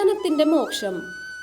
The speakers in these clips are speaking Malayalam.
പൂന്താനത്തിന്റെ മോക്ഷം.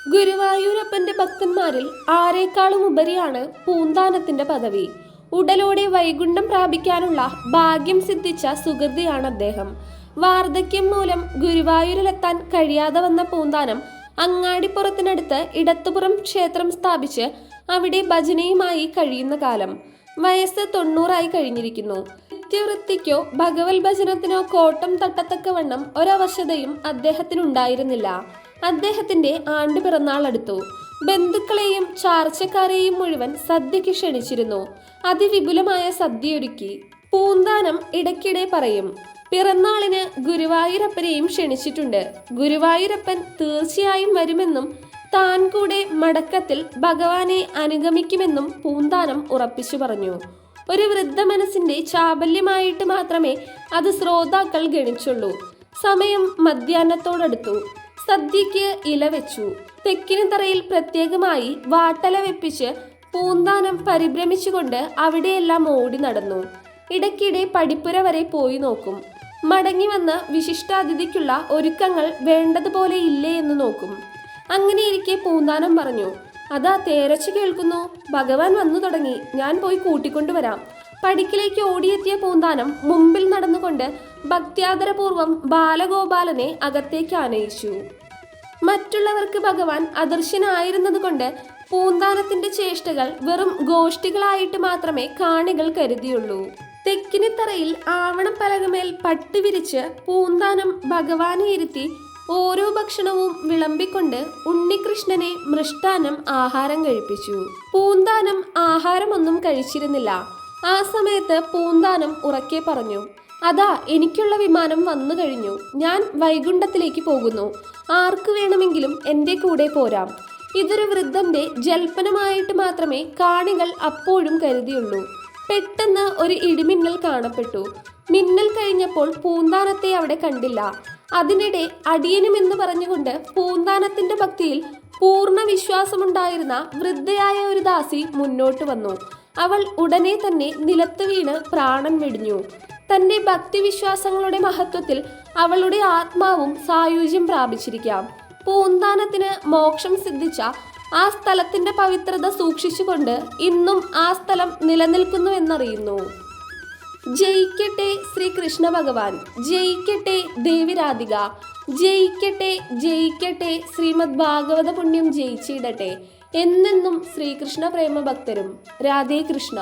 ഗുരുവായൂരപ്പന്റെ ഭക്തന്മാരിൽ ആരെക്കാളും ഉപരിയാണ് പൂന്താനത്തിന്റെ പദവി. ഉടലോടെ വൈകുണ്ഠം പ്രാപിക്കാനുള്ള ഭാഗ്യം സിദ്ധിച്ച സുഹൃതിയാണ് അദ്ദേഹം. വാർദ്ധക്യം മൂലം ഗുരുവായൂരിലെത്താൻ കഴിയാതെ വന്ന പൂന്താനം അങ്ങാടിപ്പുറത്തിനടുത്ത് ഇടത്തുപുറം ക്ഷേത്രം സ്ഥാപിച്ച് അവിടെ ഭജനയുമായി കഴിയുന്ന കാലം. വയസ്സ് തൊണ്ണൂറായി കഴിഞ്ഞിരിക്കുന്നു. നിത്യവൃത്തിക്കോ ഭഗവത് ഭജനത്തിനോ കോട്ടം തട്ടത്തക്കവണ്ണം ഒരവശതയും അദ്ദേഹത്തിനുണ്ടായിരുന്നില്ല. അദ്ദേഹത്തിന്റെ ആണ്ട് പിറന്നാൾ അടുത്തു. ബന്ധുക്കളെയും ചാർച്ചക്കാരെയും മുഴുവൻ സദ്യക്ക് ക്ഷണിച്ചിരുന്നു. അതിവിപുലമായ സദ്യയൊരുക്കി പൂന്താനം ഇടയ്ക്കിടെ പറയും പിറന്നാളിന് ഗുരുവായൂരപ്പനെയും ക്ഷണിച്ചിട്ടുണ്ട്. ഗുരുവായൂരപ്പൻ തീർച്ചയായും വരുമെന്നും താൻ കൂടെ മടക്കത്തിൽ ഭഗവാനെ അനുഗമിക്കുമെന്നും പൂന്താനം ഉറപ്പിച്ചു പറഞ്ഞു. ഒരു വൃദ്ധ മനസ്സിന്റെ ചാബല്യമായിട്ട് മാത്രമേ അത് ശ്രോതാക്കൾ ഗണിച്ചുള്ളൂ. സമയം മധ്യാഹ്നത്തോടടുത്തു. സദ്യക്ക് ഇല വെച്ചു. തെക്കിന് തറയിൽ പ്രത്യേകമായി വാട്ടല വെപ്പിച്ച് പൂന്താനം പരിഭ്രമിച്ചുകൊണ്ട് അവിടെയെല്ലാം ഓടി നടന്നു. ഇടയ്ക്കിടെ പടിപ്പുര വരെ പോയി നോക്കും. മടങ്ങി വന്ന് വിശിഷ്ടാതിഥിക്കുള്ള ഒരുക്കങ്ങൾ വേണ്ടതുപോലെ ഇല്ലേ എന്ന് നോക്കും. അങ്ങനെ അങ്ങനെയിരിക്കെ പൂന്താനം പറഞ്ഞു അതാ തേരച്ചു കേൾക്കുന്നു. ഭഗവാൻ വന്നു തുടങ്ങി. ഞാൻ പോയി കൂട്ടിക്കൊണ്ടുവരാം. പടിക്കിലേക്ക് ഓടിയെത്തിയ പൂന്താനം മുമ്പിൽ നടന്നുകൊണ്ട് ഭക്ത്യാദരപൂർവം ബാലഗോപാലനെ അകത്തേക്ക് ആനയിച്ചു. മറ്റുള്ളവർക്ക് ഭഗവാൻ അദർശനായിരുന്നതുകൊണ്ട് പൂന്താനത്തിന്റെ ചേഷ്ടകൾ വെറും ഗോഷ്ഠികളായിട്ട് മാത്രമേ കാണികൾ കരുതിയുള്ളൂ. തെക്കിനിത്തറയിൽ ആവണം പലകമേൽ പട്ട് വിരിച്ച് പൂന്താനം ഭഗവാനെ ഇരുത്തി ഓരോ ഭക്ഷണവും വിളമ്പിക്കൊണ്ട് ഉണ്ണികൃഷ്ണനെ മൃഷ്ടാനം ആഹാരം കഴിപ്പിച്ചു. പൂന്താനം ആഹാരമൊന്നും കഴിച്ചിരുന്നില്ല. ആ സമയത്ത് പൂന്താനം ഉറക്കെ പറഞ്ഞു അതാ എനിക്കുള്ള വിമാനം വന്നു കഴിഞ്ഞു. ഞാൻ വൈകുണ്ഠത്തിലേക്ക് പോകുന്നു. ആർക്ക് വേണമെങ്കിലും എന്റെ കൂടെ പോരാം. ഇതൊരു വൃദ്ധന്റെ ജൽപ്പനമായിട്ട് മാത്രമേ കാണികൾ അപ്പോഴും കരുതിയുള്ളൂ. പെട്ടെന്ന് ഒരു ഇടിമിന്നൽ കാണപ്പെട്ടു. മിന്നൽ കഴിഞ്ഞപ്പോൾ പൂന്താനത്തെ അവിടെ കണ്ടില്ല. അതിനിടെ അടിയനുമെന്ന് പറഞ്ഞുകൊണ്ട് പൂന്താനത്തിന്റെ ഭക്തിയിൽ പൂർണ വിശ്വാസമുണ്ടായിരുന്ന വൃദ്ധയായ ഒരു ദാസി മുന്നോട്ട് വന്നു. അവൾ ഉടനെ തന്നെ നിലത്ത് വീണ് പ്രാണൻ വെടിഞ്ഞു. തന്റെ ഭക്തിവിശ്വാസങ്ങളുടെ മഹത്വത്തിൽ അവളുടെ ആത്മാവും സായുജ്യം പ്രാപിച്ചിരിക്കാം. പൂന്താനത്തിന് മോക്ഷം സിദ്ധിച്ച ആ സ്ഥലത്തിന്റെ പവിത്രത സൂക്ഷിച്ചുകൊണ്ട് ഇന്നും ആ സ്ഥലം നിലനിൽക്കുന്നു എന്നറിയുന്നു. ജയിക്കട്ടെ ശ്രീകൃഷ്ണ ഭഗവാൻ ജയിക്കട്ടെ ദേവിരാധിക ജയിക്കട്ടെ ജയിക്കട്ടെ ശ്രീമദ് ഭാഗവത പുണ്യം ജയിച്ചിടട്ടെ എന്നെന്നും ശ്രീകൃഷ്ണ പ്രേമ ഭക്തരും രാധേ കൃഷ്ണ.